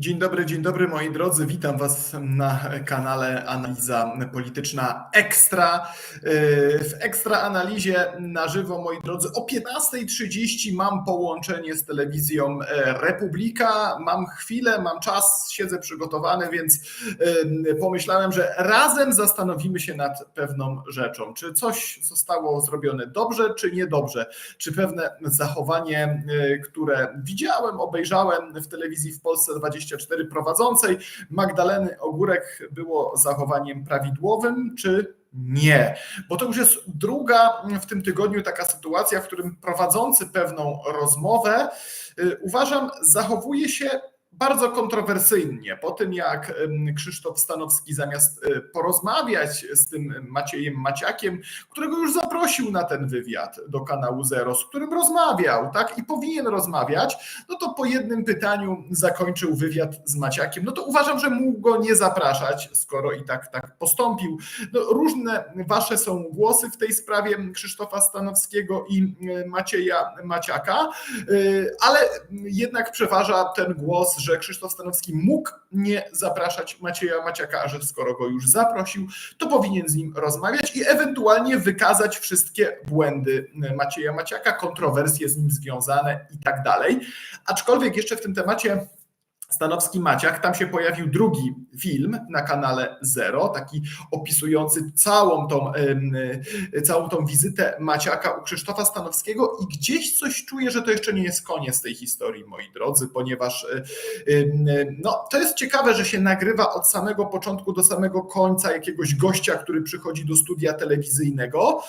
Dzień dobry, dzień dobry moi drodzy. Witam Was na kanale Analiza Polityczna Ekstra. W Ekstra Analizie na żywo, moi drodzy, o 15.30 mam połączenie z telewizją Republika. Mam chwilę, mam czas, siedzę przygotowany, więc pomyślałem, że razem zastanowimy się nad pewną rzeczą. Czy coś zostało zrobione dobrze, czy niedobrze? Czy pewne zachowanie, które widziałem, obejrzałem w telewizji w Polsce 20 24 prowadzącej Magdaleny Ogórek było zachowaniem prawidłowym, czy nie? Bo to już jest druga w tym tygodniu taka sytuacja, w którym prowadzący pewną rozmowę, uważam, zachowuje się bardzo kontrowersyjnie. Po tym, jak Krzysztof Stanowski zamiast e, porozmawiać z tym Maciejem Maciakiem, którego już zaprosił na ten wywiad do kanału Zero, z którym rozmawiał, tak, i powinien rozmawiać, no to po jednym pytaniu zakończył wywiad z Maciakiem. No to uważam, że mógł go nie zapraszać, skoro i tak tak postąpił. No, różne wasze są głosy w tej sprawie Krzysztofa Stanowskiego i e, Macieja Maciaka, e, ale jednak przeważa ten głos, że Krzysztof Stanowski mógł nie zapraszać Macieja Maciaka, że skoro go już zaprosił, to powinien z nim rozmawiać i ewentualnie wykazać wszystkie błędy Macieja Maciaka, kontrowersje z nim związane i tak dalej. Aczkolwiek jeszcze w tym temacie Stanowski Maciak. Tam się pojawił drugi film na kanale Zero, taki opisujący całą tą, całą tą wizytę Maciaka u Krzysztofa Stanowskiego i gdzieś coś czuję, że to jeszcze nie jest koniec tej historii, moi drodzy, ponieważ no, to jest ciekawe, że się nagrywa od samego początku do samego końca jakiegoś gościa, który przychodzi do studia telewizyjnego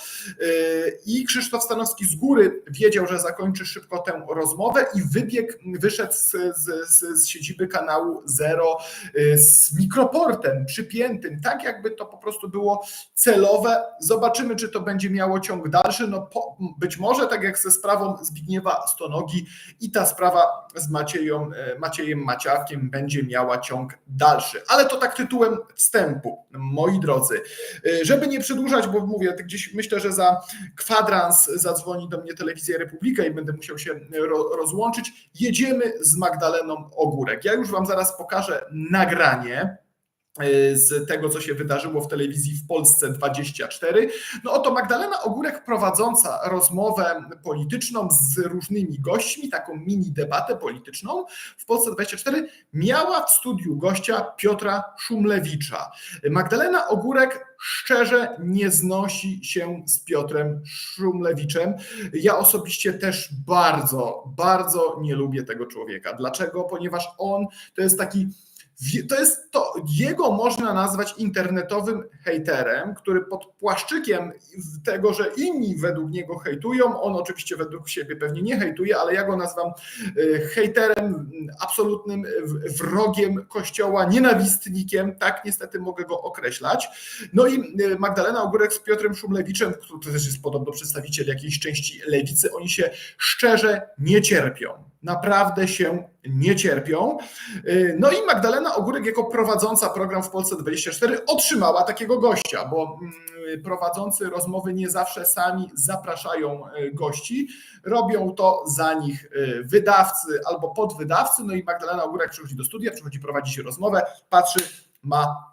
i Krzysztof Stanowski z góry wiedział, że zakończy szybko tę rozmowę i wybiegł, wyszedł z, z, z, z siedziby kanału Zero y, z mikroportem przypiętym, tak jakby to po prostu było celowe. Zobaczymy, czy to będzie miało ciąg dalszy. No po, być może tak jak ze sprawą Zbigniewa Stonogi i ta sprawa z Macieją, y, Maciejem Maciakiem będzie miała ciąg dalszy. Ale to tak tytułem wstępu, moi drodzy. Y, żeby nie przedłużać, bo mówię, gdzieś myślę, że za kwadrans zadzwoni do mnie Telewizja Republika i będę musiał się rozłączyć. Jedziemy z Magdaleną Ogórek. Ja już Wam zaraz pokażę nagranie y, z tego, co się wydarzyło w telewizji w Polsce 24. No oto Magdalena Ogórek prowadząca rozmowę polityczną z różnymi gośćmi, taką mini debatę polityczną w Polsce 24, miała w studiu gościa Piotra Szumlewicza. Magdalena Ogórek szczerze nie znosi się z Piotrem Szumlewiczem. Ja osobiście też bardzo, bardzo nie lubię tego człowieka. Dlaczego? Ponieważ on to jest taki to jest to, jego można nazwać internetowym hejterem, który pod płaszczykiem tego, że inni według niego hejtują, on oczywiście według siebie pewnie nie hejtuje, ale ja go nazywam y, hejterem, absolutnym wrogiem kościoła, nienawistnikiem, tak niestety mogę go określać. No i y, Magdalena Ogórek z Piotrem Szumlewiczem, który też jest podobno przedstawiciel jakiejś części lewicy, oni się szczerze nie cierpią naprawdę się nie cierpią. Y, no i Magdalena Ogórek jako prowadząca program w Polsce 24 otrzymała takiego gościa, bo mm, prowadzący rozmowy nie zawsze sami zapraszają y, gości, robią to za nich y, wydawcy albo podwydawcy, no i Magdalena Ogórek przychodzi do studia, przychodzi prowadzić rozmowę, patrzy, ma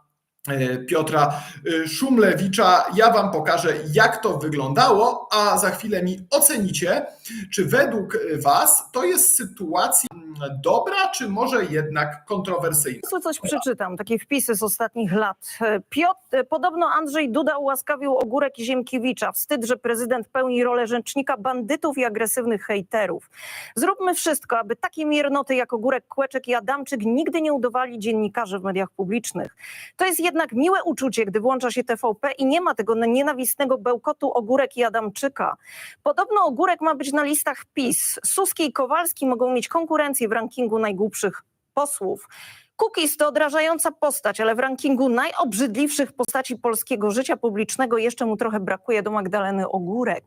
Piotra e, Szumlewicza. Ja Wam pokażę, jak to wyglądało, a za chwilę mi ocenicie, czy według Was to jest sytuacja dobra, czy może jednak kontrowersyjna. Co coś przeczytam, takie wpisy z ostatnich lat. Piotr, podobno Andrzej Duda ułaskawił Ogórek Ziemkiewicza. Wstyd, że prezydent pełni rolę rzecznika bandytów i agresywnych hejterów. Zróbmy wszystko, aby takie miernoty jak Ogórek, Kłeczek i Adamczyk nigdy nie udawali dziennikarzy w mediach publicznych. To jest jednak miłe uczucie, gdy włącza się TVP i nie ma tego nienawistnego bełkotu Ogórek i Adamczyka. Podobno Ogórek ma być na listach PiS. Suski i Kowalski mogą mieć konkurencję w rankingu najgłupszych posłów. Kukiz to odrażająca postać, ale w rankingu najobrzydliwszych postaci polskiego życia publicznego jeszcze mu trochę brakuje do Magdaleny Ogórek.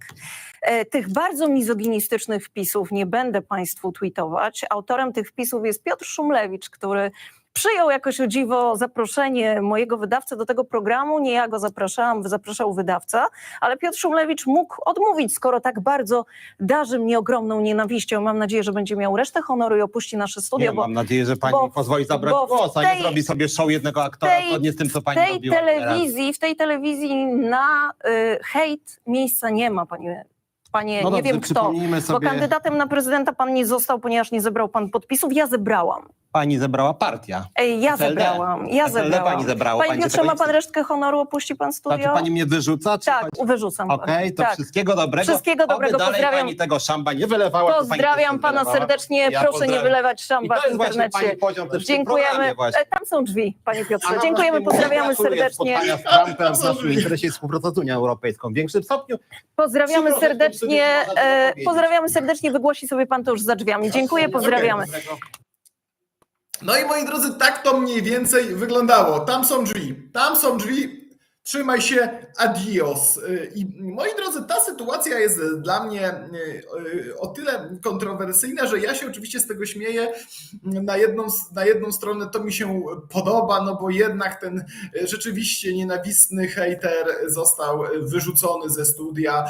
E, tych bardzo mizoginistycznych wpisów nie będę Państwu tweetować. Autorem tych wpisów jest Piotr Szumlewicz, który przyjął jakoś o dziwo zaproszenie mojego wydawcy do tego programu. Nie ja go zapraszałam, zapraszał wydawca, ale Piotr Szumlewicz mógł odmówić, skoro tak bardzo darzy mnie ogromną nienawiścią. Mam nadzieję, że będzie miał resztę honoru i opuści nasze studio, Nie, bo mam nadzieję, że pani bo- pozwoli zabrać głos, a nie zrobi sobie show jednego aktora tej- zgodnie z tym, co pani robiła teraz. telewizji, w tej telewizji na y, hejt miejsca nie ma, panie, panie No nie dobrze, wiem kto. przypomnijmy Bo sobie, kandydatem na prezydenta pan nie został, ponieważ nie zebrał pan podpisów. Ja zebrałam. Pani zebrała partia. Ej, ja SLD. zebrałam. Ja SLD zebrałam. pani zebrało. Panie pani Piotrze, ma nie pan resztkę honoru, opuści pan studio? Znaczy pani mnie wyrzuca? Czy tak, chodzi- wyrzucam. Okej, to tak. wszystkiego dobrego. Wszystkiego dobrego, Oby pozdrawiam. pani tego szamba nie wylewała. to pani Pozdrawiam pana wylewała. serdecznie. Ja Proszę nie pozdrawiam. wylewać I szamba to w jest właśnie internecie. pani poziom też w Dziękujemy. właśnie. E, Tam są drzwi, panie A Piotrze. no Dziękujemy, właśnie, pozdrawiamy serdecznie. z Trumpem w naszym interesie współpracy z Unią Europejską. W większym stopniu Pozdrawiamy serdecznie. E, pozdrawiamy serdecznie. Wygłosi sobie pan to już za drzwiami. Dziękuję, pozdrawiamy. No i moi drodzy, tak to mniej więcej wyglądało. Tam są drzwi, tam są drzwi. Trzymaj się, adios. I moi drodzy, ta sytuacja jest dla mnie y, o tyle kontrowersyjna, że ja się oczywiście z tego śmieję. Na jedną, na jedną stronę to mi się podoba, no bo jednak ten rzeczywiście nienawistny hejter został wyrzucony ze studia.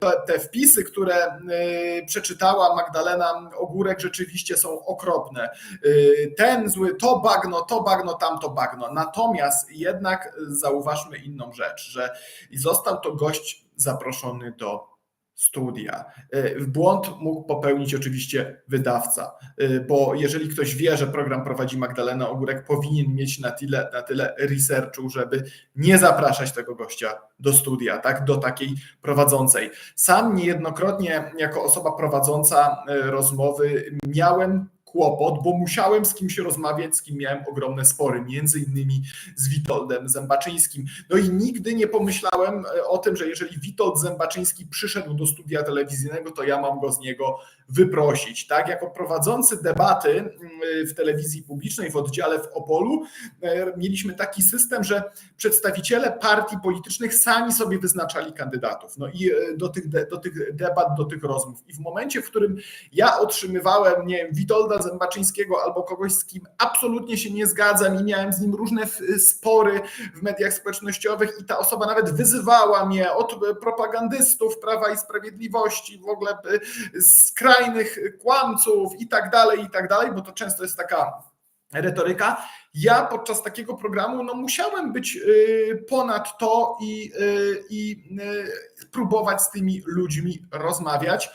Te, te wpisy, które y, przeczytała Magdalena Ogórek, rzeczywiście są okropne. Y, Ten zły, to bagno, to bagno, tamto bagno. Natomiast jednak zauważmy inną rzecz, że został to gość zaproszony do studia. Y, Błąd mógł popełnić oczywiście wydawca, y, bo jeżeli ktoś wie, że program prowadzi Magdalena Ogórek, powinien mieć na tyle, na tyle researchu, żeby nie zapraszać tego gościa do studia, tak, do takiej prowadzącej. Sam niejednokrotnie jako osoba prowadząca y, rozmowy miałem kłopot, bo musiałem z kimś rozmawiać, z kim miałem ogromne spory, między innymi z Witoldem Zębaczyńskim. No i nigdy nie pomyślałem e, o tym, że jeżeli Witold Zębaczyński przyszedł do studia telewizyjnego, to ja mam go z niego wyprosić. Tak, jako prowadzący debaty mm, w telewizji publicznej w oddziale w Opolu e, mieliśmy taki system, że przedstawiciele partii politycznych sami sobie wyznaczali kandydatów. No i e, do tych, do tych debat, do tych rozmów. I w momencie, w którym ja otrzymywałem, nie wiem, Witolda Zębaczyńskiego albo kogoś, z kim absolutnie się nie zgadzam i miałem z nim różne spory w mediach społecznościowych i ta osoba nawet wyzywała mnie od e, propagandystów Prawa i Sprawiedliwości, w ogóle e, skrajnych kłamców i tak dalej, i tak dalej, bo to często jest taka retoryka. Ja podczas takiego programu no, musiałem być y, ponad to i, i próbować z tymi ludźmi rozmawiać.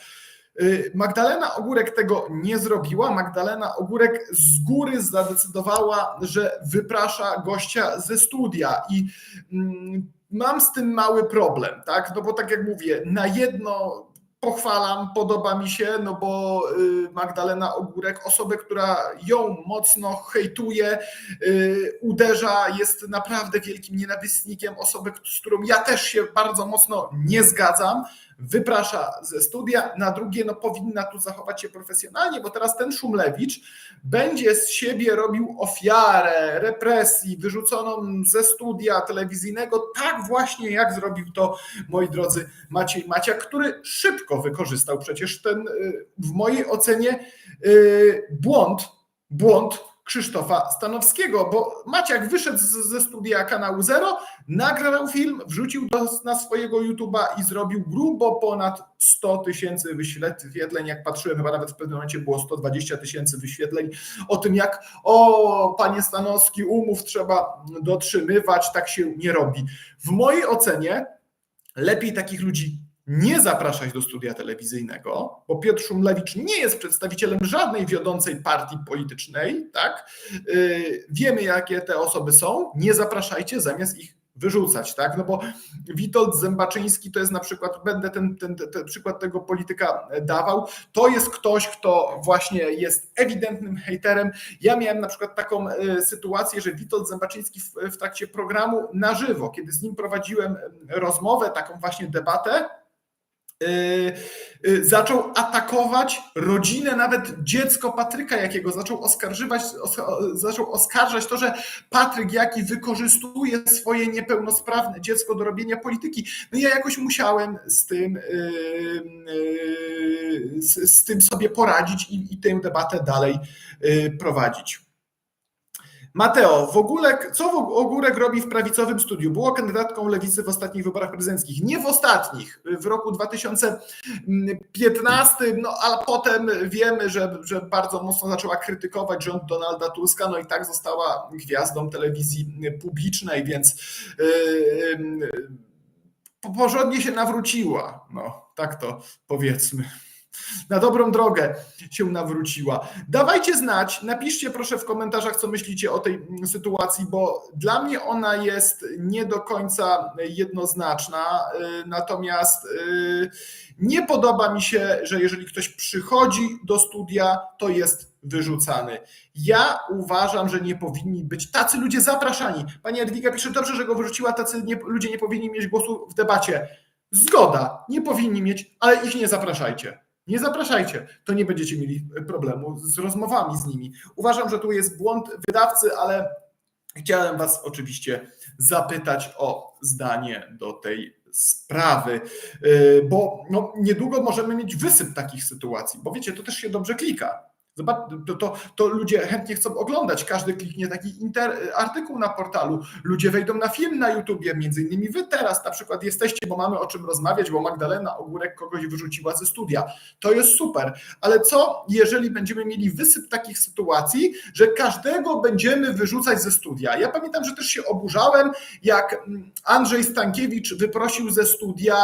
Y, Magdalena Ogórek tego nie zrobiła. Magdalena Ogórek z góry zadecydowała, że wyprasza gościa ze studia i mm, mam z tym mały problem, tak? No bo tak jak mówię, na jedno pochwalam, podoba mi się, no bo y, Magdalena Ogórek, osobę, która ją mocno hejtuje, y, uderza, jest naprawdę wielkim nienawistnikiem, osobę, z którą ja też się bardzo mocno nie zgadzam, wyprasza ze studia, na drugie, no powinna tu zachować się profesjonalnie, bo teraz ten Szumlewicz będzie z siebie robił ofiarę represji, wyrzuconą ze studia telewizyjnego, tak właśnie jak zrobił to, moi drodzy, Maciej Maciak, który szybko wykorzystał przecież ten, y, w mojej ocenie, y, błąd, błąd Krzysztofa Stanowskiego, bo Maciak wyszedł ze studia kanału Zero, nagrał film, wrzucił do, na swojego YouTube'a i zrobił grubo ponad 100 tysięcy wyświetleń. Jak patrzyłem, chyba nawet w pewnym momencie było 120 tysięcy wyświetleń o tym, jak o, panie Stanowski, umów trzeba dotrzymywać, tak się nie robi. W mojej ocenie lepiej takich ludzi nie zapraszać do studia telewizyjnego, bo Piotr Szumlewicz nie jest przedstawicielem żadnej wiodącej partii politycznej, tak? Yy, wiemy, jakie te osoby są, nie zapraszajcie zamiast ich wyrzucać, tak? No bo Witold Zębaczyński to jest na przykład, będę ten, ten, ten przykład tego polityka dawał, to jest ktoś, kto właśnie jest ewidentnym hejterem. Ja miałem na przykład taką y, sytuację, że Witold Zębaczyński w, w trakcie programu na żywo, kiedy z nim prowadziłem rozmowę, taką właśnie debatę, y, y, zaczął atakować rodzinę, nawet dziecko Patryka Jakiego, zaczął oskarżywać, os, zaczął oskarżać to, że Patryk Jaki wykorzystuje swoje niepełnosprawne dziecko do robienia polityki. No ja jakoś musiałem z tym, y, z, z tym sobie poradzić i, i tę debatę dalej prowadzić. Mateo, w ogóle, co Ogórek robi w prawicowym studiu? Było kandydatką lewicy w ostatnich wyborach prezydenckich. Nie w ostatnich, w roku 2015, no a potem wiemy, że, że bardzo mocno zaczęła krytykować rząd Donalda Tuska, no i tak została gwiazdą telewizji publicznej, więc yy, porządnie się nawróciła. No, tak to powiedzmy na dobrą drogę się nawróciła. Dawajcie znać, napiszcie proszę w komentarzach, co myślicie o tej sytuacji, bo dla mnie ona jest nie do końca jednoznaczna. Natomiast nie podoba mi się, że jeżeli ktoś przychodzi do studia, to jest wyrzucany. Ja uważam, że nie powinni być tacy ludzie zapraszani. Pani Edwiga pisze, dobrze, że go wyrzuciła, tacy nie, ludzie nie powinni mieć głosu w debacie. Zgoda, nie powinni mieć, ale ich nie zapraszajcie. Nie zapraszajcie, to nie będziecie mieli problemu z rozmowami z nimi. Uważam, że tu jest błąd wydawcy, ale chciałem Was oczywiście zapytać o zdanie do tej sprawy, yy, bo no, niedługo możemy mieć wysyp takich sytuacji, bo wiecie, to też się dobrze klika. Zobacz, to, to, to, ludzie chętnie chcą oglądać. Każdy kliknie taki inter, artykuł na portalu. Ludzie wejdą na film na YouTubie, między innymi wy teraz na przykład jesteście, bo mamy o czym rozmawiać, bo Magdalena Ogórek kogoś wyrzuciła ze studia. To jest super. Ale co, jeżeli będziemy mieli wysyp takich sytuacji, że każdego będziemy wyrzucać ze studia? Ja pamiętam, że też się oburzałem, jak Andrzej Stankiewicz wyprosił ze studia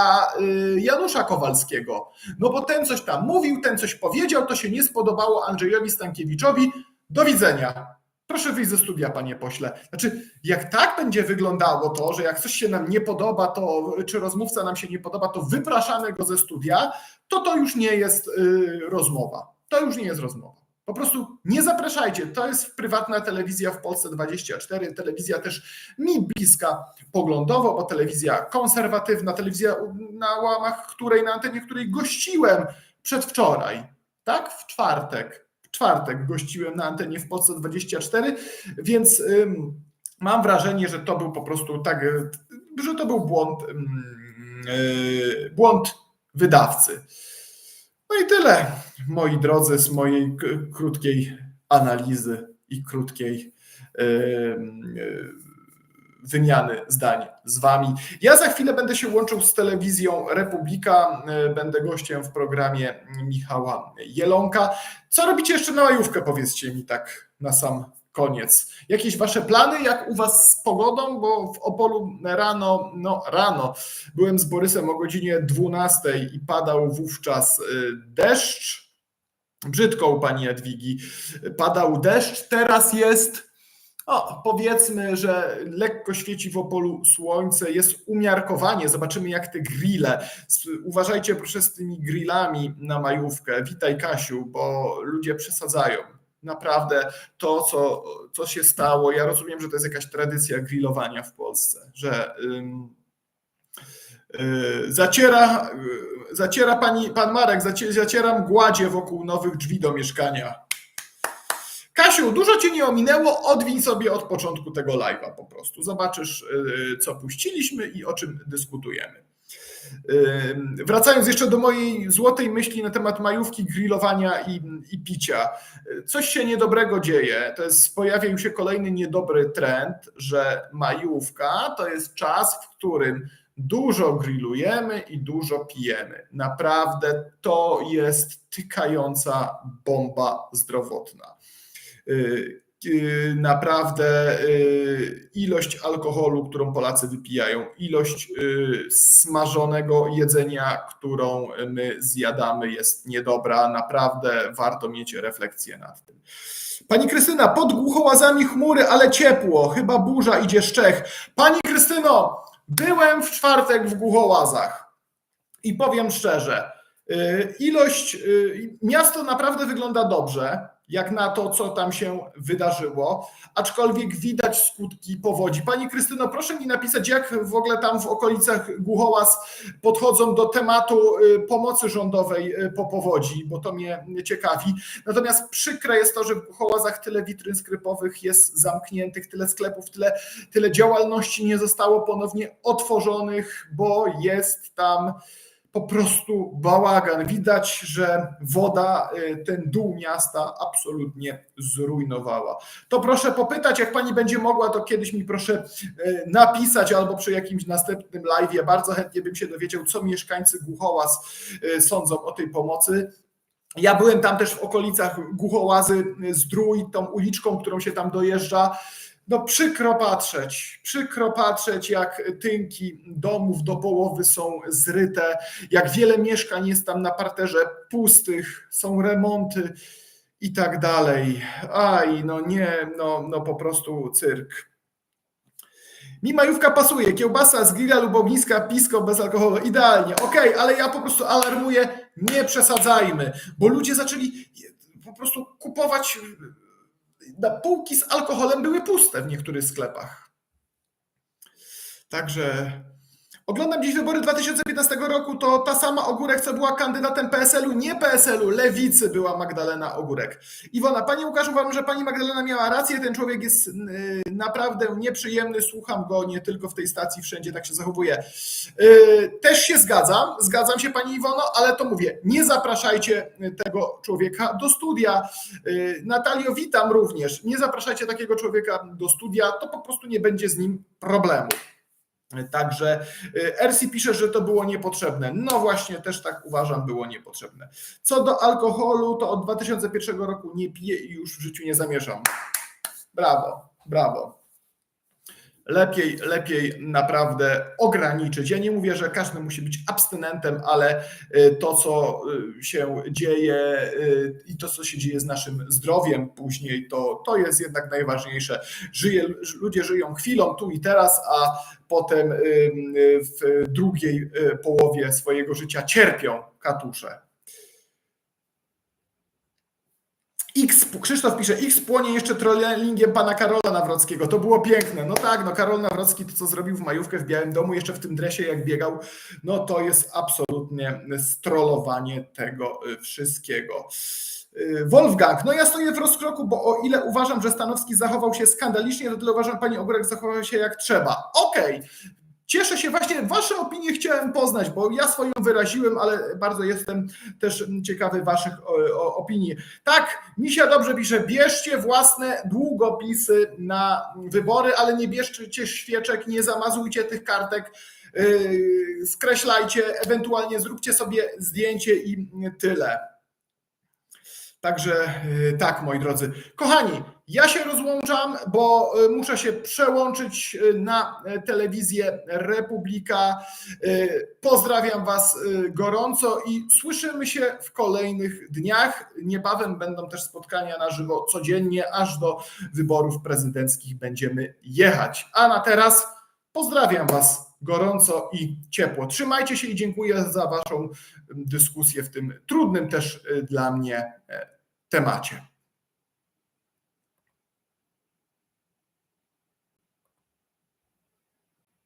Janusza Kowalskiego. No bo ten coś tam mówił, ten coś powiedział, to się nie spodobało Andrzejowi Stankiewiczowi. Do widzenia. Proszę wyjść ze studia, panie pośle. Znaczy, jak tak będzie wyglądało to, że jak coś się nam nie podoba, to czy rozmówca nam się nie podoba, to wypraszamy go ze studia, to to już nie jest yy, rozmowa. To już nie jest rozmowa. Po prostu nie zapraszajcie. To jest prywatna telewizja w Polsce 24, telewizja też mi bliska poglądowo, bo telewizja konserwatywna, telewizja na łamach której, na antenie której gościłem przedwczoraj, tak? W czwartek. Czwartek gościłem na antenie w Polsce 24, więc mam wrażenie, że to był po prostu tak, że to był błąd, yy, błąd wydawcy. No i tyle, moi drodzy, z mojej krótkiej analizy i krótkiej yy, wymiany zdań z Wami. Ja za chwilę będę się łączył z telewizją Republika, będę gościem w programie Michała Jelonka. Co robicie jeszcze na majówkę, powiedzcie mi tak na sam koniec. Jakieś Wasze plany, jak u Was z pogodą, bo w Opolu rano, no rano, byłem z Borysem o godzinie 12 i padał wówczas deszcz. Brzydko u Pani Jadwigi. Padał deszcz, teraz jest o, powiedzmy, że lekko świeci w Opolu słońce, jest umiarkowanie. Zobaczymy, jak te grille. Uważajcie proszę z tymi grillami na majówkę. Witaj, Kasiu, bo ludzie przesadzają. Naprawdę to, co, co się stało, ja rozumiem, że to jest jakaś tradycja grillowania w Polsce, że. Ym, Zaciera, zaciera pani, pan Marek, zacieram gładzie wokół nowych drzwi do mieszkania. Kasiu, dużo cię nie ominęło, odwiń sobie od początku tego live'a po prostu. Zobaczysz, co puściliśmy i o czym dyskutujemy. Wracając jeszcze do mojej złotej myśli na temat majówki, grillowania i, i picia. Coś się niedobrego dzieje. To jest, pojawił się kolejny niedobry trend, że majówka to jest czas, w którym dużo grillujemy i dużo pijemy. Naprawdę to jest tykająca bomba zdrowotna naprawdę ilość alkoholu, którą Polacy wypijają, ilość smażonego jedzenia, którą my zjadamy, jest niedobra. Naprawdę warto mieć refleksję nad tym. Pani Krystyna, pod głuchołazami chmury, ale ciepło. Chyba burza idzie z Czech. Pani Krystyno, byłem w czwartek w głuchołazach i powiem szczerze, ilość, miasto naprawdę wygląda dobrze jak na to, co tam się wydarzyło, aczkolwiek widać skutki powodzi. Pani Krystyno, proszę mi napisać, jak w ogóle tam w okolicach Głuchołaz podchodzą do tematu pomocy rządowej po powodzi, bo to mnie ciekawi. Natomiast przykre jest to, że w Głuchołazach tyle witryn sklepowych jest zamkniętych, tyle sklepów, tyle, tyle działalności nie zostało ponownie otworzonych, bo jest tam po prostu bałagan. Widać, że woda y, ten dół miasta absolutnie zrujnowała. To proszę popytać, jak pani będzie mogła, to kiedyś mi proszę y, napisać albo przy jakimś następnym live. Bardzo chętnie bym się dowiedział, co mieszkańcy Głuchołaz y, sądzą o tej pomocy. Ja byłem tam też w okolicach Głuchołazy, Zdrój, tą uliczką, którą się tam dojeżdża. No przykro patrzeć, przykro patrzeć, jak tynki domów do połowy są zryte, jak wiele mieszkań jest tam na parterze pustych, są remonty i tak dalej. Aj, no nie, no, no po prostu cyrk. Mi majówka pasuje, kiełbasa z grilla lub ogniska, pisko bez alkoholu, idealnie, okej, ale ja po prostu alarmuję, nie przesadzajmy, bo ludzie zaczęli po prostu kupować na półki z alkoholem były puste w niektórych sklepach. Także oglądam dziś wybory 2015 roku, to ta sama Ogórek, co była kandydatem PSL-u, nie PSL-u, Lewicy była Magdalena Ogórek. Iwona, Panie Łukaszu, uważam, że Pani Magdalena miała rację, ten człowiek jest naprawdę nieprzyjemny, słucham go nie tylko w tej stacji, wszędzie tak się zachowuje. Yy, Też się zgadzam, zgadzam się Pani Iwono, ale to mówię, nie zapraszajcie tego człowieka do studia. Yy, Natalio, witam również, nie zapraszajcie takiego człowieka do studia, to po prostu nie będzie z nim problemu. Także y, RC pisze, że to było niepotrzebne. No właśnie, też tak uważam, było niepotrzebne. Co do alkoholu, to od 2001 roku nie piję i już w życiu nie zamierzam. Brawo, brawo. Lepiej, lepiej naprawdę ograniczyć. Ja nie mówię, że każdy musi być abstynentem, ale y, to, co y, się dzieje y, i to, co się dzieje z naszym zdrowiem później, to, to jest jednak najważniejsze. Żyje, ludzie żyją chwilą tu i teraz, a potem w drugiej połowie swojego życia cierpią katusze. X, Krzysztof pisze, X płonie jeszcze trollingiem pana Karola Nawrockiego. To było piękne. No tak, no Karol Nawrocki to, co zrobił w majówkę w Białym Domu, jeszcze w tym dresie jak biegał, no to jest absolutnie strollowanie tego y, wszystkiego. Y, Wolfgang, no ja stoję w rozkroku, bo o ile uważam, że Stanowski zachował się skandalicznie, to tyle uważam, pani Ogórek zachował się jak trzeba. Okej, Cieszę się właśnie, Wasze opinie chciałem poznać, bo ja swoją wyraziłem, ale bardzo jestem też ciekawy Waszych opinii. Tak, Misia dobrze pisze, bierzcie własne długopisy na wybory, ale nie bierzcie świeczek, nie zamazujcie tych kartek, yy, skreślajcie, ewentualnie zróbcie sobie zdjęcie i tyle. Także yy, tak, moi drodzy. Kochani, ja się rozłączam, bo y, muszę się przełączyć y, na y, telewizję Republika. Y, Pozdrawiam Was y, gorąco i słyszymy się w kolejnych dniach. Niebawem będą też spotkania na żywo codziennie, aż do wyborów prezydenckich będziemy jechać. A na teraz pozdrawiam Was gorąco i ciepło. Trzymajcie się i dziękuję za Waszą dyskusję w tym trudnym też y, dla mnie e, temacie.